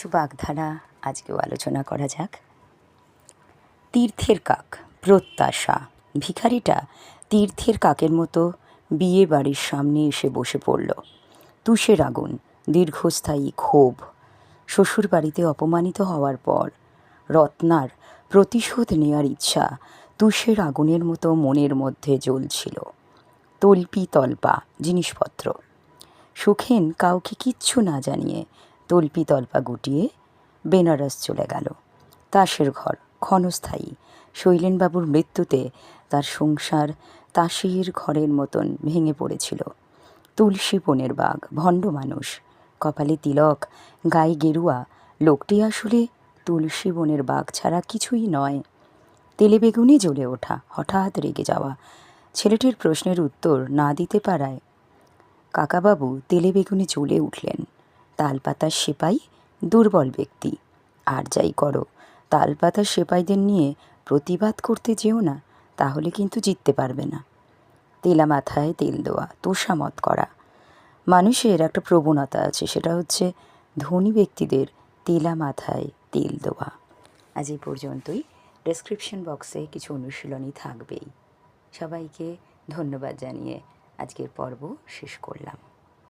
কিছু বাগধারা আজকেও আলোচনা করা যাক। তীর্থের কাক, প্রত্যাশা। ভিখারিটা তীর্থের কাকের মতো বিয়ে বাড়ির সামনে এসে বসে পড়ল। তুষের আগুন, দীর্ঘস্থায়ী ক্ষোভ। শ্বশুর বাড়িতে অপমানিত হওয়ার পর রত্নার প্রতিশোধ নেওয়ার ইচ্ছা তুষের আগুনের মতো মনের মধ্যে জ্বলছিল। তল্পি তল্পা, জিনিসপত্র। সুখেন কাউকে কিচ্ছু না জানিয়ে তল্পি তল্পা গুটিয়ে বেনারস চলে গেল। তাসের ঘর ক্ষণস্থায়ী। শৈলেনবাবুর মৃত্যুতে তার সংসার তাসের ঘরের মতন ভেঙে পড়েছিল। তুলসী বনের বাঘ, ভণ্ড মানুষ, কপালে তিলক, গায়ে গেরুয়া, লোকটি আসলে তুলসী বনের বাঘ ছাড়া কিছুই নয়। তেলে বেগুনে জ্বলে ওঠা, হঠাৎ রেগে যাওয়া। ছেলেটির প্রশ্নের উত্তর না দিতে পারায় কাকাবাবু তেলে বেগুনে জ্বলে উঠলেন। তালপাতার সেপাই দুর্বল ব্যক্তি। আর যাই করো তালপাতার সেপাইদের নিয়ে প্রতিবাদ করতে যেও না, তাহলে কিন্তু জিততে পারবে না। তেলা মাথায় তেল দেওয়া, তোষামত করা। মানুষের একটা প্রবণতা আছে, সেটা হচ্ছে ধনী ব্যক্তিদের তেলা মাথায় তেল দেওয়া। আজ এই পর্যন্তই। ডেসক্রিপশন বক্সে কিছু অনুশীলনী থাকবেই। সবাইকে ধন্যবাদ জানিয়ে আজকের পর্ব শেষ করলাম।